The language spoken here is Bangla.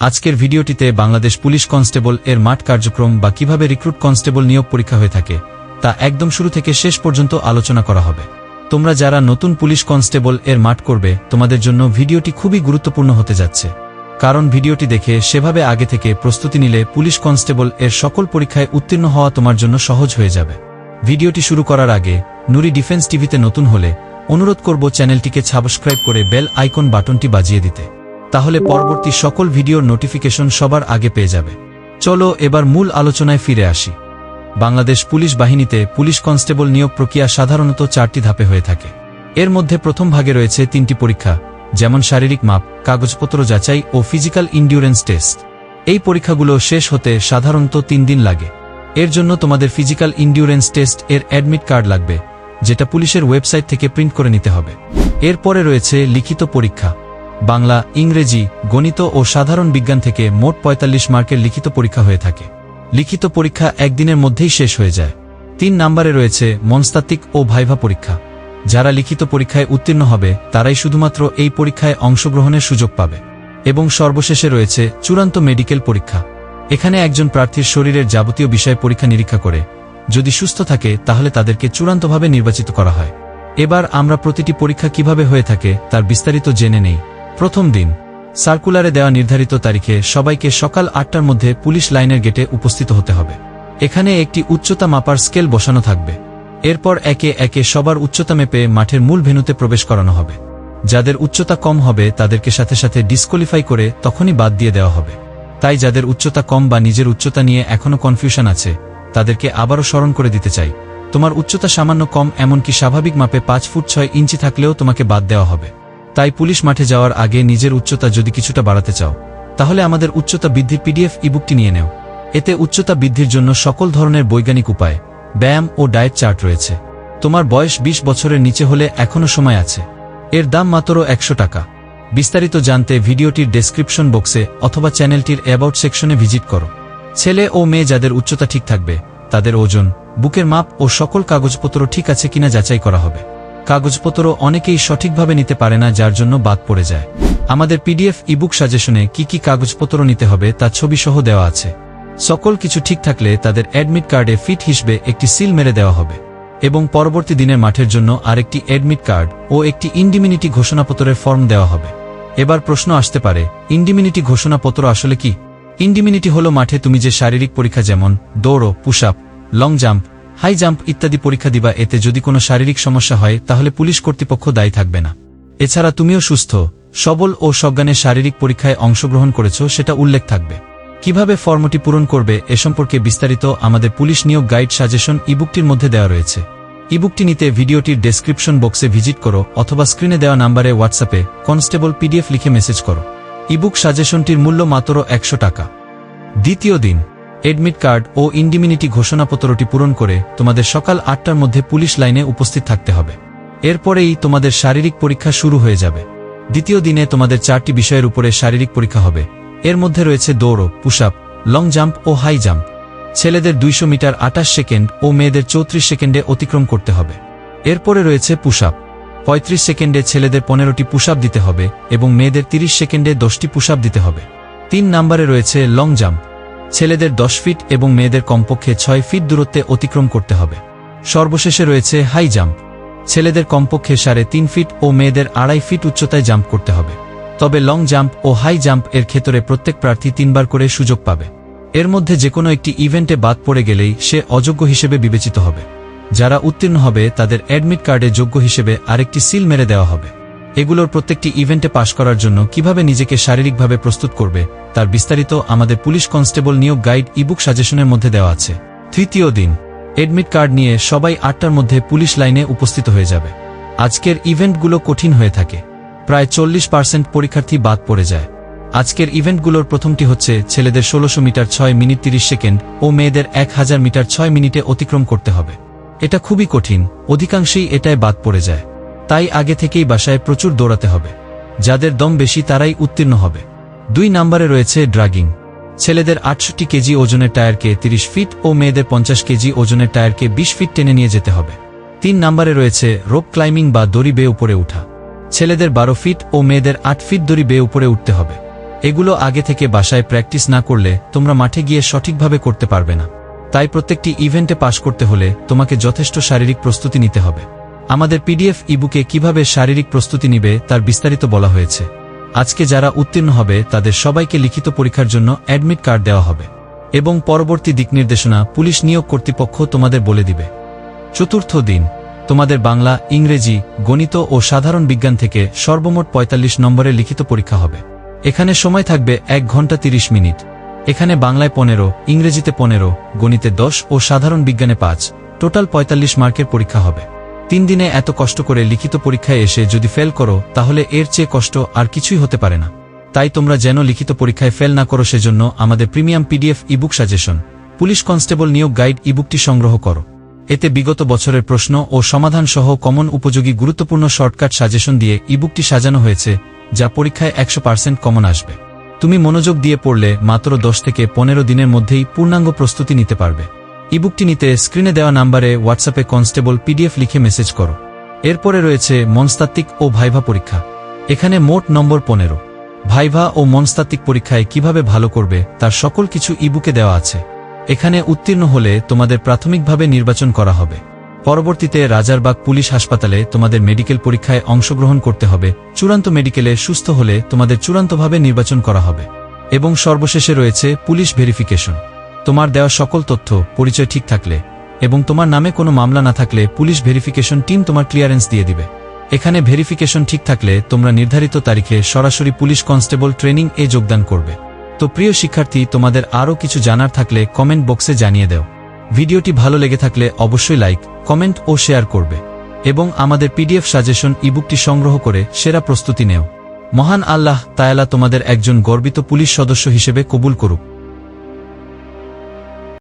আজকের ভিডিওটিতে বাংলাদেশ পুলিশ কনস্টেবল এর মাঠ কার্যক্রম বা কীভাবে রিক্রুট কনস্টেবল নিয়োগ পরীক্ষা হয়ে থাকে, তা একদম শুরু থেকে শেষ পর্যন্ত আলোচনা করা হবে। তোমরা যারা নতুন পুলিশ কনস্টেবল এর মাঠ করবে, তোমাদের জন্য ভিডিওটি খুবই গুরুত্বপূর্ণ হতে যাচ্ছে। কারণ ভিডিওটি দেখে সেভাবে আগে থেকে প্রস্তুতি নিলে পুলিশ কনস্টেবল এর সকল পরীক্ষায় উত্তীর্ণ হওয়া তোমার জন্য সহজ হয়ে যাবে। ভিডিওটি শুরু করার আগে নুরি ডিফেন্স টিভিতে নতুন হলে অনুরোধ করব চ্যানেলটিকে সাবস্ক্রাইব করে বেল আইকন বাটনটি বাজিয়ে দিতে। তাহলে পরবর্তী সকল ভিডিওর নোটিফিকেশন সবার আগে পেয়ে যাবে। চলো এবার মূল আলোচনায় ফিরে আসি। বাংলাদেশ পুলিশ বাহিনীতে পুলিশ কনস্টেবল নিয়োগ প্রক্রিয়া সাধারণত চারটি ধাপে হয়ে থাকে। এর মধ্যে প্রথম ভাগে রয়েছে তিনটি পরীক্ষা, যেমন শারীরিক মাপ, কাগজপত্র যাচাই ও ফিজিক্যাল ইন্ডিউরেন্স টেস্ট। এই পরীক্ষাগুলো শেষ হতে সাধারণত তিন দিন লাগে। এর জন্য তোমাদের ফিজিক্যাল ইন্ডিউরেন্স টেস্ট এর অ্যাডমিট কার্ড লাগবে, যেটা পুলিশের ওয়েবসাইট থেকে প্রিন্ট করে নিতে হবে। এরপরে রয়েছে লিখিত পরীক্ষা। বাংলা, ইংরেজি, গণিত ও সাধারণ বিজ্ঞান থেকে মোট ৪৫ মার্কের লিখিত পরীক্ষা হয়ে থাকে। লিখিত পরীক্ষা একদিনের মধ্যেই শেষ হয়ে যায়। তিন নম্বরে রয়েছে মনস্তাত্ত্বিক ও ভাইভা পরীক্ষা। যারা লিখিত পরীক্ষায় উত্তীর্ণ হবে, তারাই শুধুমাত্র এই পরীক্ষায় অংশগ্রহণের সুযোগ পাবে। এবং সর্বশেষে রয়েছে চূড়ান্ত মেডিকেল পরীক্ষা। এখানে একজন প্রার্থীর শরীরের যাবতীয় বিষয় পরীক্ষা নিরীক্ষা করে। যদি সুস্থ থাকে, তাহলে তাদেরকে চূড়ান্তভাবে নির্বাচিত করা হয়। এবার আমরা প্রতিটি পরীক্ষা কীভাবে হয়ে থাকে, তার বিস্তারিত জেনে নেই। প্রথম দিন, সার্কুলারে দেওয়া নির্ধারিত তারিখে সবাইকে সকাল আটটার মধ্যে পুলিশ লাইনের গেটে উপস্থিত হতে হবে। এখানে একটি উচ্চতা মাপার স্কেল বসানো থাকবে। এরপর একে একে সবার উচ্চতা মেপে মাঠের মূল ভেনুতে প্রবেশ করানো হবে। যাদের উচ্চতা কম হবে, তাদেরকে সাথে সাথে ডিসকোয়ালিফাই করে তখনই বাদ দিয়ে দেওয়া হবে। তাই যাদের উচ্চতা কম বা নিজের উচ্চতা নিয়ে এখনও কনফিউশন আছে, তাদেরকে আবারও স্মরণ করে দিতে চাই। তোমার উচ্চতা সামান্য কম, এমনকি স্বাভাবিক মাপে পাঁচ ফুট ছয় ইঞ্চি থাকলেও তোমাকে বাদ দেওয়া হবে। তাই পুলিশ মাঠে যাওয়ার আগে নিজের উচ্চতা যদি কিছুটা বাড়াতে চাও, তাহলে আমাদের উচ্চতা বৃদ্ধির পিডিএফ ইবুকটি নিয়ে নেও। এতে উচ্চতা বৃদ্ধির জন্য সকল ধরনের বৈজ্ঞানিক উপায়, ব্যায়াম ও ডায়েট চার্ট রয়েছে। তোমার বয়স ২০ বছরের নিচে হলে এখনও সময় আছে। এর দাম মাত্র একশো টাকা। বিস্তারিত জানতে ভিডিওটির ডেসক্রিপশন বক্সে অথবা চ্যানেলটির অ্যাবাউট সেকশনে ভিজিট করো। ছেলে ও মেয়ে যাদের উচ্চতা ঠিক থাকবে, তাদের ওজন, বুকের মাপ ও সকল কাগজপত্র ঠিক আছে কিনা যাচাই করা হবে। কাগজপত্র অনেকেই সঠিকভাবে নিতে পারে না, যার জন্য বাদ পড়ে যায়। আমাদের পিডিএফ, ইবুক সাজেশনে কি কি কাগজপত্র নিতে হবে তা ছবি সহ দেওয়া আছে। সকল কিছু ঠিক থাকলে তাদের অ্যাডমিট কার্ডে ফিট হিসবে একটি সিল মেরে দেওয়া হবে। এবং পরবর্তী দিনের মাঠের জন্য আরেকটি অ্যাডমিট কার্ড ও একটি ইন্ডিমিনিটি ঘোষণাপত্রের ফর্ম দেওয়া হবে। এবার প্রশ্ন আসতে পারে, ইন্ডিমিনিটি ঘোষণাপত্র আসলে কি? ইন্ডিমিনিটি হলো মাঠে তুমি যে শারীরিক পরীক্ষা যেমন, দৌড়ো, push up, long jump high jump ইত্যাদি পরীক্ষা দিবা, এতে যদি কোনো শারীরিক সমস্যা হয়, তাহলে পুলিশ কর্তৃপক্ষ দায়ী থাকবে না। এছাড়া তুমিও সুস্থ, সবল ও সজ্ঞানের শারীরিক পরীক্ষায় অংশগ্রহণ করেছ, সেটা উল্লেখ থাকবে। কীভাবে ফর্মটি পূরণ করবে, এ সম্পর্কে বিস্তারিত আমাদের পুলিশ নিয়োগ গাইড সাজেশন ইবুকটির মধ্যে দেওয়া রয়েছে। ইবুকটি নিতে ভিডিওটির ডেসক্রিপশন বক্সে ভিজিট করো, অথবা স্ক্রিনে দেওয়া নাম্বারে হোয়াটসঅ্যাপে কনস্টেবল পিডিএফ লিখে মেসেজ করো। ইবুক সাজেশনটির মূল্য মাত্র একশো টাকা। দ্বিতীয় দিন। এডমিট কার্ড ও ইন্ডিমিনিটি ঘোষণাপত্রটি পূরণ করে তোমাদের সকাল আটটার মধ্যে পুলিশ লাইনে উপস্থিত থাকতে হবে। এরপরেই তোমাদের শারীরিক পরীক্ষা শুরু হয়ে যাবে। দ্বিতীয় দিনে তোমাদের চারটি বিষয়ের উপরে শারীরিক পরীক্ষা হবে। এর মধ্যে রয়েছে দৌড় পুশ আপ লং জাম্প ও হাই জাম্প। ছেলেদের দুইশো মিটার আটাশ সেকেন্ড ও মেয়েদের চৌত্রিশ সেকেন্ডে অতিক্রম করতে হবে। এরপরে রয়েছে পুশ আপ পঁয়ত্রিশ সেকেন্ডে ছেলেদের পনেরোটি পুশ আপ দিতে হবে এবং মেয়েদের তিরিশ সেকেন্ডে দশটি পুশ আপ দিতে হবে। তিন নম্বরে রয়েছে লং জাম্প। ছেলেদের দশ ফিট এবং মেয়েদের কমপক্ষে ছয় ফিট দূরত্বে অতিক্রম করতে হবে। সর্বশেষে রয়েছে হাই জাম্প। ছেলেদের কমপক্ষে সাড়ে তিন ফিট ও মেয়েদের আড়াই ফিট উচ্চতায় জাম্প করতে হবে। তবে লং জাম্প ও হাই জাম্প এর ক্ষেত্রে প্রত্যেক প্রার্থী তিনবার করে সুযোগ পাবে। এর মধ্যে যে কোনো একটি ইভেন্টে বাদ পড়ে গেলেই সে অযোগ্য হিসেবে বিবেচিত হবে। যারা উত্তীর্ণ হবে তাদের অ্যাডমিট কার্ডে যোগ্য হিসেবে আরেকটি সিল মেরে দেওয়া হবে। এগুলোর প্রত্যেকটি ইভেন্টে পাশ করার জন্য কীভাবে নিজেকে শারীরিকভাবে প্রস্তুত করবে, তার বিস্তারিত আমাদের পুলিশ কনস্টেবল নিয়োগ গাইড ইবুক সাজেশনের মধ্যে দেওয়া আছে। তৃতীয় দিন। এডমিট কার্ড নিয়ে সবাই আটটার মধ্যে পুলিশ লাইনে উপস্থিত হয়ে যাবে। আজকের ইভেন্টগুলো কঠিন হয়ে থাকে। প্রায় চল্লিশ পার্সেন্ট পরীক্ষার্থী বাদ পড়ে যায়। আজকের ইভেন্টগুলোর প্রথমটি হচ্ছে ছেলেদের ষোলোশো মিটার ছয় মিনিট তিরিশ সেকেন্ড ও মেয়েদের এক হাজার মিটার ছয় মিনিটে অতিক্রম করতে হবে। এটা খুবই কঠিন, অধিকাংশেই এটায় বাদ পড়ে যায়। তাই আগে থেকেই বাসায় প্রচুর দৌড়াতে হবে। যাদের দম বেশি তারাই উত্তীর্ণ হবে। দুই নম্বরে রয়েছে ড্রাগিং। ছেলেদের আটষট্টি কেজি ওজনের টায়ারকে তিরিশ ফিট ও মেয়েদের পঞ্চাশ কেজি ওজনের টায়ারকে বিশ ফিট টেনে নিয়ে যেতে হবে। তিন নম্বরে রয়েছে রোপ ক্লাইম্বিং বা দড়ি বেয়ে উপরে উঠা। ছেলেদের বারো ফিট ও মেয়েদের আট ফিট দড়ি বেয়ে উপরে উঠতে হবে। এগুলো আগে থেকে বাসায় প্র্যাকটিস না করলে তোমরা মাঠে গিয়ে সঠিকভাবে করতে পারবে না। তাই প্রত্যেকটি ইভেন্টে পাশ করতে হলে তোমাকে যথেষ্ট শারীরিক প্রস্তুতি নিতে হবে। আমাদের পিডিএফ ইবুকে কীভাবে শারীরিক প্রস্তুতি নিবে, তার বিস্তারিত বলা হয়েছে। আজকে যারা উত্তীর্ণ হবে, তাদের সবাইকে লিখিত পরীক্ষার জন্য অ্যাডমিট কার্ড দেওয়া হবে। এবং পরবর্তী দিক নির্দেশনা পুলিশ নিয়োগ কর্তৃপক্ষ তোমাদের বলে দিবে। চতুর্থ দিন, তোমাদের বাংলা, ইংরেজি, গণিত ও সাধারণ বিজ্ঞান থেকে সর্বমোট ৪৫ নম্বরের লিখিত পরীক্ষা হবে। এখানে সময় থাকবে এক ঘণ্টা ৩০ মিনিট। এখানে বাংলায় পনেরো, ইংরেজিতে পনেরো, গণিতে দশ ও সাধারণ বিজ্ঞানে পাঁচ। টোটাল ৪৫ মার্কের পরীক্ষা হবে। তিন দিনে এত কষ্ট করে লিখিত পরীক্ষায় এসে যদি ফেল করো, তাহলে এর চেয়ে কষ্ট আর কিছুই হতে পারে না। তাই তোমরা যেন লিখিত পরীক্ষায় ফেল না করো সেজন্য আমাদের premium PDF ebook suggestion. Police constable নিয়োগ গাইড ইবুকটি সংগ্রহ করো। এতে বিগত বছরের প্রশ্ন ও সমাধান সহ কমন উপযোগী গুরুত্বপূর্ণ শর্টকাট সাজেশন দিয়ে ইবুকটি সাজানো হয়েছে, যা পরীক্ষায় একশো পার্সেন্ট কমন আসবে। তুমি মনোযোগ দিয়ে পড়লে মাত্র দশ থেকে পনেরো দিনের মধ্যেই পূর্ণাঙ্গ প্রস্তুতি নিতে পারবে। ইবুকটি নিতে স্ক্রিনে দেওয়া নাম্বারে হোয়াটসঅ্যাপে কনস্টেবল পিডিএফ লিখে মেসেজ করো। এরপরে রয়েছে মনস্তাত্ত্বিক ও ভাইভা পরীক্ষা। এখানে মোট নম্বর পনেরো। ভাইভা ও মনস্তাত্ত্বিক পরীক্ষায় কীভাবে ভালো করবে, তার সকল কিছু ইবুকে দেওয়া আছে। এখানে উত্তীর্ণ হলে তোমাদের প্রাথমিকভাবে নির্বাচন করা হবে। পরবর্তীতে রাজারবাগ পুলিশ হাসপাতালে তোমাদের মেডিকেল পরীক্ষায় অংশগ্রহণ করতে হবে। চূড়ান্ত মেডিকেলে সুস্থ হলে তোমাদের চূড়ান্তভাবে নির্বাচন করা হবে। এবং সর্বশেষে রয়েছে পুলিশ ভেরিফিকেশন। তোমার দেওয়া সকল তথ্য, পরিচয় ঠিক থাকলে এবং তোমার নামে কোনো মামলা না থাকলে পুলিশ ভেরিফিকেশন টিম তোমার ক্লিয়ারেন্স দিয়ে দিবে। এখানে ভেরিফিকেশন ঠিক থাকলে তোমরা নির্ধারিত তারিখে সরাসরি পুলিশ কনস্টেবল ট্রেনিং এ যোগদান করবে। তো প্রিয় শিক্ষার্থী, তোমাদের আরও কিছু জানার থাকলে কমেন্ট বক্সে জানিয়ে দাও। ভিডিওটি ভালো লেগে থাকলে অবশ্যই লাইক, কমেন্ট ও শেয়ার করবে এবং আমাদের পিডিএফ সাজেশন ইবুকটি সংগ্রহ করে সেরা প্রস্তুতি নেও। মহান আল্লাহ তায়ালা তোমাদের একজন গর্বিত পুলিশ সদস্য হিসেবে কবুল করুক।